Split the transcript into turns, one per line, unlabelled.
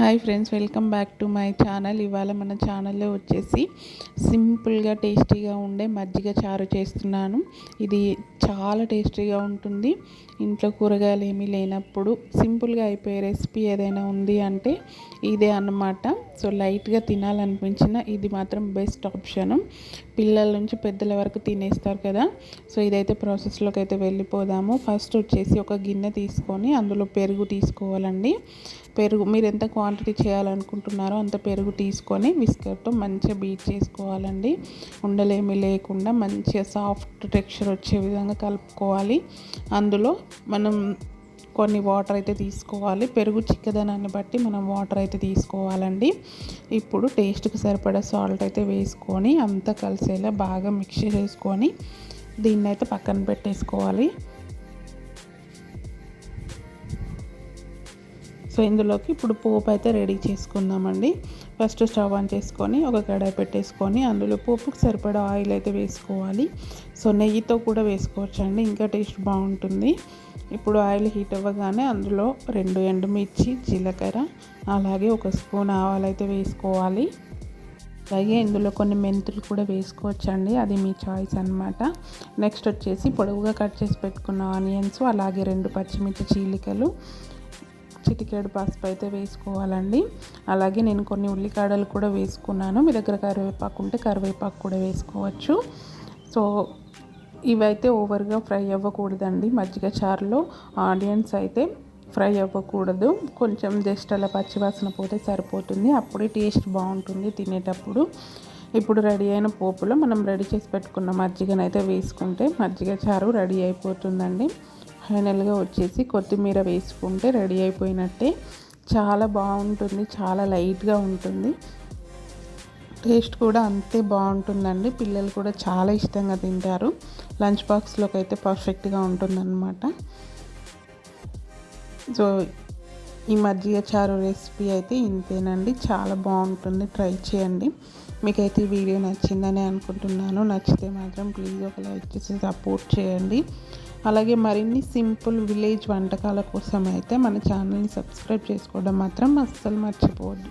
Hi friends welcome back to my channel. ఇవాళ మన ఛానల్లో వచ్చేసి సింపుల్గా టేస్టీగా ఉండే మజ్జిగ చారు చేస్తున్నాను. ఇది చాలా టేస్టీగా ఉంటుంది. ఇంట్లో కూరగాయలు ఏమీ లేనప్పుడు సింపుల్గా అయిపోయే రెసిపీ ఏదైనా ఉంది అంటే ఇదే అన్నమాట. సో లైట్గా తినాలనిపించిన ఇది మాత్రం బెస్ట్ ఆప్షను. పిల్లల నుంచి పెద్దల వరకు తినేస్తారు కదా. సో ఇదైతే ప్రాసెస్లోకి అయితే వెళ్ళిపోదాము. ఫస్ట్ వచ్చేసి ఒక గిన్నె తీసుకొని అందులో పెరుగు తీసుకోవాలండి. పెరుగు మీరు ఎంత క్వాంటిటీ చేయాలనుకుంటున్నారో అంత పెరుగు తీసుకొని విస్కర్తో మంచిగా బీట్ చేసుకోవాలండి. ఉండలేమి లేకుండా మంచిగా సాఫ్ట్ టెక్స్చర్ వచ్చే విధంగా కలుపుకోవాలి. అందులో మనం కొన్ని వాటర్ అయితే తీసుకోవాలి. పెరుగు చిక్కదనాన్ని బట్టి మనం వాటర్ అయితే తీసుకోవాలండి. ఇప్పుడు టేస్ట్కి సరిపడా సాల్ట్ అయితే వేసుకొని అంతా కలిసేలా బాగా మిక్స్ చేసుకొని దీన్ని అయితే పక్కన పెట్టేసుకోవాలి. సో ఇందులోకి ఇప్పుడు పోపు అయితే రెడీ చేసుకుందామండి. ఫస్ట్ స్టవ్ ఆన్ చేసుకొని ఒక కడాయి పెట్టేసుకొని అందులో పోపుకి సరిపడా ఆయిల్ అయితే వేసుకోవాలి. సో నెయ్యితో కూడా వేసుకోవచ్చండి ఇంకా టేస్ట్ బాగుంటుంది. ఇప్పుడు ఆయిల్ హీట్ అవ్వగానే అందులో రెండు ఎండుమిర్చి జీలకర్ర అలాగే ఒక స్పూన్ ఆవాలు అయితే వేసుకోవాలి. అలాగే ఇందులో కొన్ని మెంతులు కూడా వేసుకోవచ్చండి అది మీ చాయిస్ అనమాట నెక్స్ట్ వచ్చేసి పొడవుగా కట్ చేసి పెట్టుకున్న ఆనియన్స్ అలాగే రెండు పచ్చిమిర్చి చీలికలు చిటికేడు పసుపు అయితే వేసుకోవాలండి. అలాగే నేను కొన్ని ఉల్లికాడలు కూడా వేసుకున్నాను. మీ దగ్గర కరివేపాకు ఉంటే కరివేపాకు కూడా వేసుకోవచ్చు. సో ఇవైతే ఓవర్గా ఫ్రై అవ్వకూడదండి. మజ్జిగ చారులో ఆనియన్స్ అయితే ఫ్రై అవ్వకూడదు. కొంచెం జస్ట్ అలా పచ్చివాసన పోతే సరిపోతుంది. అప్పుడే టేస్ట్ బాగుంటుంది తినేటప్పుడు. ఇప్పుడు రెడీ అయిన పోపులో మనం రెడీ చేసి పెట్టుకున్న మజ్జిగనైతే వేసుకుంటే మజ్జిగ చారు రెడీ అయిపోతుందండి. ఫైనల్గా వచ్చేసి కొత్తిమీర వేసుకుంటే రెడీ అయిపోయినట్టే. చాలా బాగుంటుంది చాలా లైట్గా ఉంటుంది. టేస్ట్ కూడా అంతే బాగుంటుందండి. పిల్లలు కూడా చాలా ఇష్టంగా తింటారు. లంచ్ బాక్స్లోకి అయితే పర్ఫెక్ట్గా ఉంటుందన్నమాట. సో ఈ మజ్జిగ చారు రెసిపీ అయితే ఇంతేనండి. చాలా బాగుంటుంది. ట్రై చేయండి. మీకైతే ఈ వీడియో నచ్చిందని అనుకుంటున్నాను. నచ్చితే మాత్రం ప్లీజ్ ఒక లైక్ చేసి సపోర్ట్ చేయండి. అలాగే మరిన్ని సింపుల్ విలేజ్ వంటకాల కోసం అయితే మన ఛానల్ని సబ్స్క్రైబ్ చేసుకోవడం మాత్రం అస్సలు మర్చిపోవద్దు.